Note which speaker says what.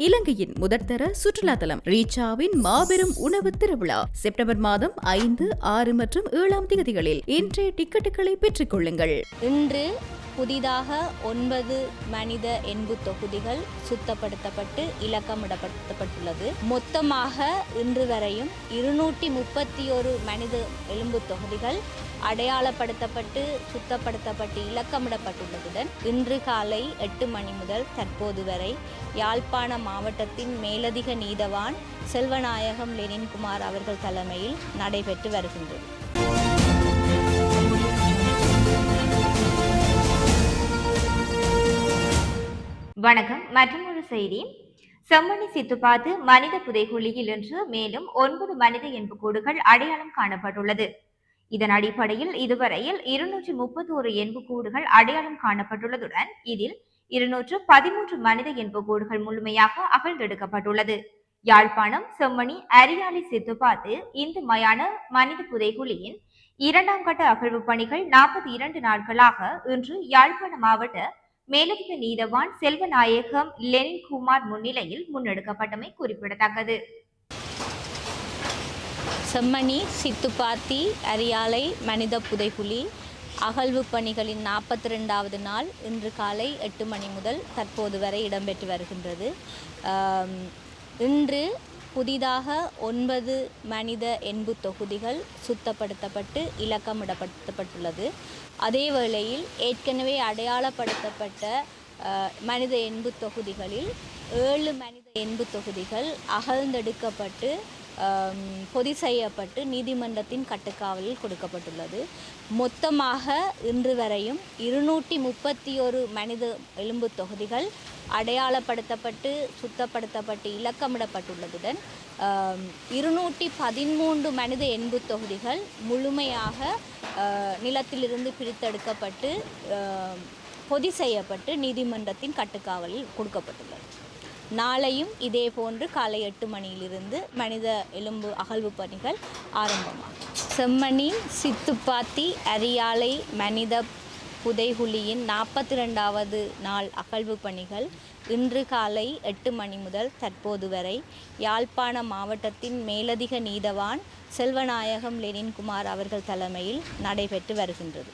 Speaker 1: இலங்கையின் முதற்தர சுற்றுலா தலம் ரீச்சாவின் மாபெரும் உணவு திருவிழா. செப்டம்பர் மாதம் ஐந்து ஆறு மற்றும் ஏழாம் தேதிகளில் இன்றைய டிக்கெட்டுகளை பெற்றுக் கொள்ளுங்கள்
Speaker 2: இன்று புதிதாக ஒன்பது மனித எண்பு தொகுதிகள் சுத்தப்படுத்தப்பட்டு இலக்கமிடப்படுத்தப்பட்டுள்ளது மொத்தமாக இன்று வரையும் இருநூற்றி முப்பத்தி ஒரு மனித எலும்பு தொகுதிகள் அடையாளப்படுத்தப்பட்டு சுத்தப்படுத்தப்பட்டு இலக்கமிடப்பட்டுள்ளதுடன் இன்று காலை எட்டு மணி முதல் தற்போது வரை யாழ்ப்பாண மாவட்டத்தின் மேலதிக நீதவான் செல்வநாயகம் லெனின்குமார் அவர்கள் தலைமையில் நடைபெற்று வருகின்றது
Speaker 3: வணக்கம். மற்றொரு செய்தி. செம்மணி சித்துப்பாத்து மனித புதைகுழியில் இன்று மேலும் ஒன்பது மனித எண்புக்கூடுகள் அடையாளம் காணப்பட்டுள்ளது. இதன் அடிப்படையில் இதுவரையில் இருநூற்றி முப்பத்தி ஒரு எண்புக்கூடுகள் அடையாளம் காணப்பட்டுள்ளதுடன் இதில் இருநூற்று பதிமூன்று மனித எண்புக்கூடுகள் முழுமையாக அகழ்ந்தெடுக்கப்பட்டுள்ளது. யாழ்ப்பாணம் செம்மணி அரியாலை சித்துப்பாத்து இந்து மயான மனித புதைகுழியின் இரண்டாம் கட்ட அகழ்வு பணிகள் நாற்பத்தி இரண்டு நாட்களாக இன்று யாழ்ப்பாண மாவட்ட மேலதிக நீதவான் செல்வநாயகம் லெனின் குமார் முன்னிலையில் முன்னெடுக்கப்பட்டமை குறிப்பிடத்தக்கது.
Speaker 2: செம்மணி சித்துப்பாத்தி அரியாலை மனித புதைகுழி. அகழ்வு பணிகளின் நாற்பத்தி ரெண்டாவது நாள் இன்று காலை எட்டு மணி முதல் தற்போது வரை இடம்பெற்று வருகின்றது. இன்று புதிதாக ஒன்பது மனித எண்பு தொகுதிகள் சுத்தப்படுத்தப்பட்டு இலக்கமிடப்படுத்தப்பட்டுள்ளது அதே வேளையில் ஏற்கனவே அடையாளப்படுத்தப்பட்ட மனித எண்பு தொகுதிகளில் ஏழு மனித எண்பு தொகுதிகள் அகழ்ந்தெடுக்கப்பட்டு பொதி செய்யப்பட்டு நீதிமன்றத்தின் கட்டுக்காவலில் கொடுக்கப்பட்டுள்ளது. மொத்தமாக இன்று வரையும் இருநூற்றி முப்பத்தி ஒரு மனித எலும்பு தொகுதிகள் அடையாளப்படுத்தப்பட்டு சுத்தப்படுத்தப்பட்டு இலக்கமிடப்பட்டுள்ளதுடன் இருநூற்றி பதிமூன்று மனித எண்பு தொகுதிகள் முழுமையாக நிலத்திலிருந்து பிரித்தெடுக்கப்பட்டு பொதி செய்யப்பட்டு நீதிமன்றத்தின் கட்டுக்காவலில் கொடுக்கப்பட்டுள்ளது. நாளையும் இதே போன்று காலை எட்டு மணியிலிருந்து மனித எலும்பு அகழ்வு பணிகள் ஆரம்பமாகும். செம்மணி சித்துப்பாத்தி அரியாலை மனித புதைகுழியின் நாற்பத்தி ரெண்டாவது நாள் அகழ்வு பணிகள் இன்று காலை எட்டு மணி முதல் தற்போது வரை. யாழ்ப்பாண மாவட்டத்தின் மேலதிக நீதவான் செல்வநாயகம் லெனின்குமார் அவர்கள் தலைமையில் நடைபெற்று வருகின்றது.